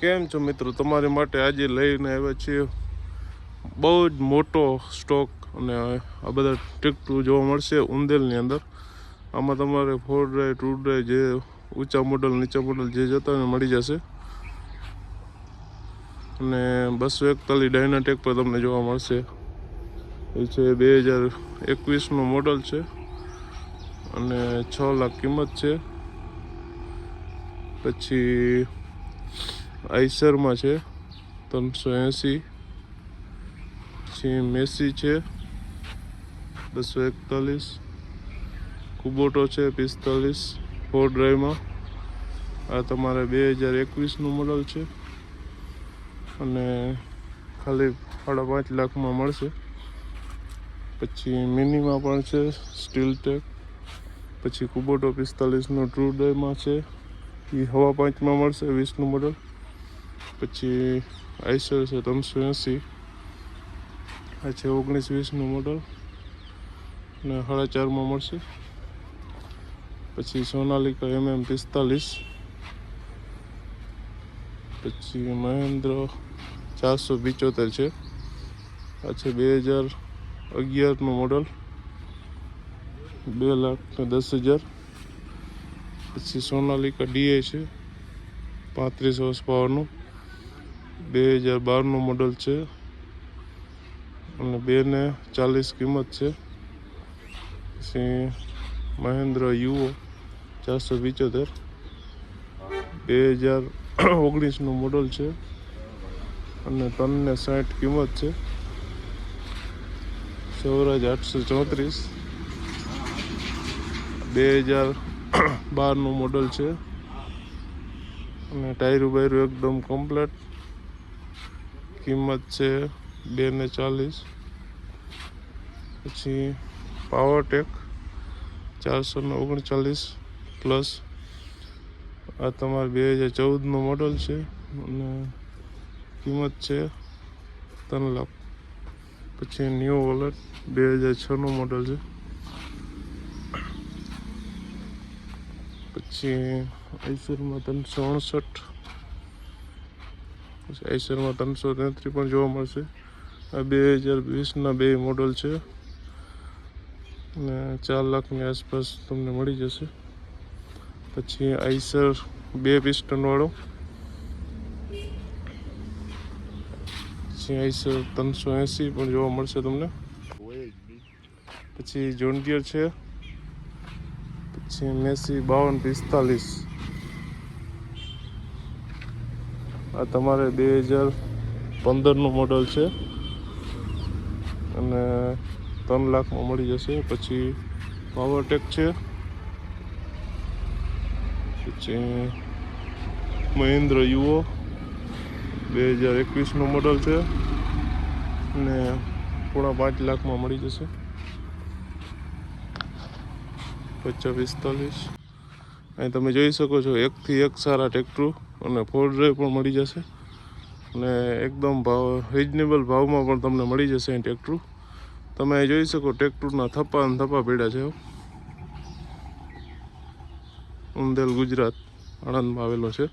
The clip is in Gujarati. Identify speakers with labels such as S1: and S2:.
S1: કેમ છો મિત્રો? તમારી માટે આજે લઈને આવ્યા છીએ બહુ જ મોટો સ્ટોક અને આ બધા ટ્રેક્ટર જોવા મળશે ઉંદેલની અંદર. આમાં તમારે ફોર ડ્રાય ટુ ડ્રાય જે ઊંચા મોડલ નીચા મોડલ જે જતા ને મળી જશે. અને બસો એકતાલીસ ડાયનાટેક પર તમને જોવા મળશે. એ છે બે હજાર એકવીસનું મોડલ છે અને છ લાખ કિંમત છે. પછી આઈસરમાં છે, ત્રણસો એંસી. પછી મેસી છે, બસો એકતાલીસ. કુબોટો છે, પિસ્તાલીસ. ફોર ડ્રાઈવમાં. આ તમારે બે હજાર એકવીસનું મોડલ છે. અને ખાલી સાડા પાંચ લાખમાં મળશે. પછી મિનીમાં પણ છે, સ્ટીલ ટેક. પછી કુબોટો પિસ્તાલીસનું ટ્રુ ડ્રાઈવમાં છે. એ હવા પાંચમાં મળશે, વીસનું મોડલ પછી આઈસર છે, ત્રણસો એંસી. આ છે ઓગણીસ વીસનું મોડલ અને સાડા ચારમાં મળશે. પછી સોનાલિકા એમ એમ પિસ્તાલીસ. પછી મહેન્દ્ર ચારસો પિચોતેર છે. આ છે બે હજાર અગિયારનું મોડલ બે લાખ ને દસ હજાર. પછી સોનાલિકા ડીએ છે, પાંત્રીસ વર્ષ પાવરનું. બે હજાર બારનું મોડલ છે. અને બેને ચાલીસ કિંમત છે. પછી મહેન્દ્ર યુઓ ચારસો પિચોતેર. બે હજાર ઓગણીસનું મોડલ છે. અને ત્રણને સાઠ કિંમત છે. સૌરાજ આઠસો ચોત્રીસ. બે હજાર બારનું મોડલ છે. અને ટાયરું બાયરું એકદમ કમ્પ્લેટ કિંમત છે બે ને ચાલીસ. પછી પાવરટેક ચારસો ને ઓગણચાલીસ પ્લસ આ તમારે બે હજાર ચૌદનું મોડલ છે અને કિંમત છે ત્રણ લાખ. પછી ન્યૂ વોલેટ બે હજાર છનું મોડલ છે. પછી આઈસરમાં ત્રણસો અડસઠ પછી આઈસરમાં ત્રણસો તેત્રી પણ જોવા મળશે. આ બે હજાર વીસના બે મોડલ છે. અને ચાર લાખની આસપાસ તમને મળી જશે. પછી આઈસર બે પિસ્ટનવાળો. પછી આઈસર ત્રણસો એંસી પણ જોવા મળશે તમને. પછી જોન્ડિયર છે. પછી મેસી બાવન પિસ્તાલીસ. આ તમારે બે હજાર પંદરનું મોડલ છે. અને ત્રણ લાખમાં મળી જશે. પછી પાવરટેક છે. પછી મહિન્દ્ર યુઓ બે હજાર એકવીસનું મોડલ છે. ને પોણા પાંચ લાખમાં મળી જશે. પચાસ પિસ્તાલીસ. અહીં તમે જોઈ શકો છો, એકથી એક સારા ટ્રેક્ટરો અને ફોર ડ્રાઈવ પણ મળી જશે. અને એકદમ ભાવ રિઝનેબલ ભાવમાં પણ તમને મળી જશે અહીં ટ્રેક્ટર તમે જોઈ શકો ટ્રેક્ટરના થપ્પા અને થપ્પા પીડા છે ઉંદેલ ગુજરાત આણંદમાં આવેલો છે.